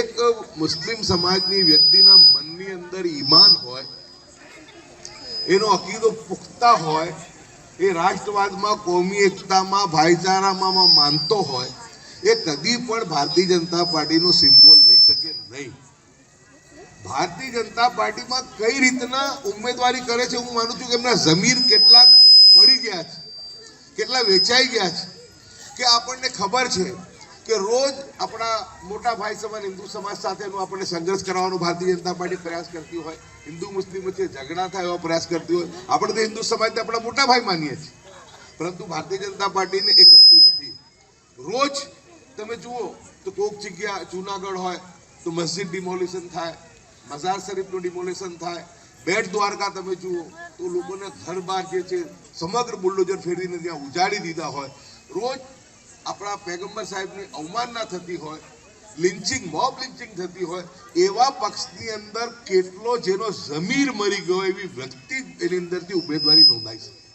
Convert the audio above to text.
એક મુસ્લિમ સમાજની વ્યક્તિના મનની અંદર ઈમાન હોય, એનો અકીદો પુખ્તા હોય, એ રાષ્ટ્રવાદમાં, કોમી એકતામાં, ભાઈચારામાં માનતો હોય, એ કદી પણ ભારતીય જનતા પાર્ટીનો સિમ્બોલ લઈ શકે નહીં. ભારતીય જનતા પાર્ટીમાં કઈ રીતના ઉમેદવારી કરે છે હું માનું છું કે એમના જમીર કેટલા પડી ગયા છે, કેટલા વેચાઈ ગયા છે, કે આપણને ખબર છે કે રોજ આપણા મોટા ભાઈ સમાન હિન્દુ સમાજ સાથેનો આપણને સંઘર્ષ કરવાનો ભારતીય જનતા પાર્ટી પ્રયાસ કરતી હોય, હિન્દુ મુસ્લિમ વચ્ચે ઝઘડા થાય એવો પ્રયાસ કરતી હોય, આપણે તો હિન્દુ સમાજને આપણા મોટા ભાઈ માનીએ છીએ. પરંતુ ભારતીય જનતા પાર્ટીને એ ગમતું નથી. રોજ તમે જુઓ તો કોક જગ્યા જુનાગઢ હોય તો મસ્જિદ ડિમોલિશન થાય, મઝાર શરીફનું ડિમોલિશન થાય, બેટ દ્વારકા તમે જુઓ તો લોકોને ઘર બહાર જે છે સમગ્ર બુલ્ડોઝર ફેરવીને ત્યાં ઉજાડી દીધા હોય. રોજ આપણા પેગમ્બર સાહેબની અવમાનના થતી હોય લિન્ચિંગ મોબ લિન્ચિંગ થતી હોય, એવા પક્ષની અંદર કેટલો જેનો જમીર મરી ગયો એવી વ્યક્તિ એની અંદરથી ઉમેદવારી નોંધાઈ શકે.